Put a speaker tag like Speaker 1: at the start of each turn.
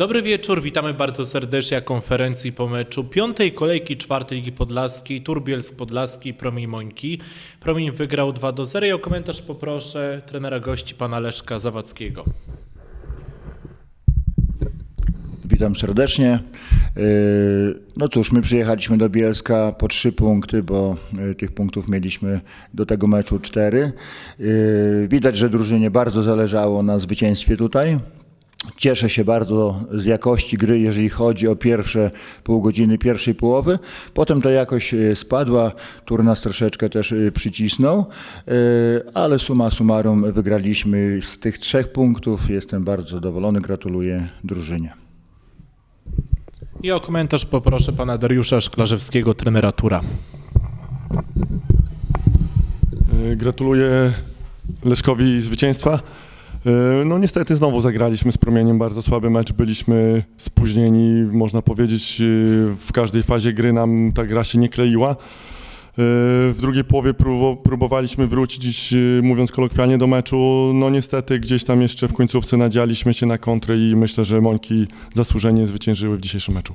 Speaker 1: Dobry wieczór, witamy bardzo serdecznie na konferencji po meczu piątej kolejki czwartej Ligi Podlaskiej, Turbielsk Podlaski, Promień Mońki. Promień wygrał 2 do 0 i o komentarz poproszę trenera gości pana Leszka Zawadzkiego.
Speaker 2: Witam serdecznie. Yy, No cóż, my przyjechaliśmy do Bielska po trzy punkty, bo yy, tych punktów mieliśmy do tego meczu cztery. Yy, Widać, że drużynie bardzo zależało na zwycięstwie tutaj. Cieszę się bardzo z jakości gry, jeżeli chodzi o pierwsze pół godziny pierwszej połowy. Potem ta jakość yy, spadła, tur nas troszeczkę też yy, przycisnął, yy, ale suma summarum wygraliśmy z tych trzech punktów. Jestem bardzo zadowolony, gratuluję drużynie.
Speaker 1: I o komentarz poproszę pana Dariusza Szklarzewskiego, trenera Tura.
Speaker 3: E, Gratuluję Leszkowi zwycięstwa. E, No niestety znowu zagraliśmy z Promieniem bardzo słaby mecz, byliśmy spóźnieni, można powiedzieć, e, w każdej fazie gry nam ta gra się nie kleiła. E, W drugiej połowie próbo- próbowaliśmy wrócić, mówiąc kolokwialnie, do meczu. No niestety gdzieś tam jeszcze w końcówce nadzialiśmy się na kontrę i myślę, że Mońki zasłużenie zwyciężyły w dzisiejszym meczu.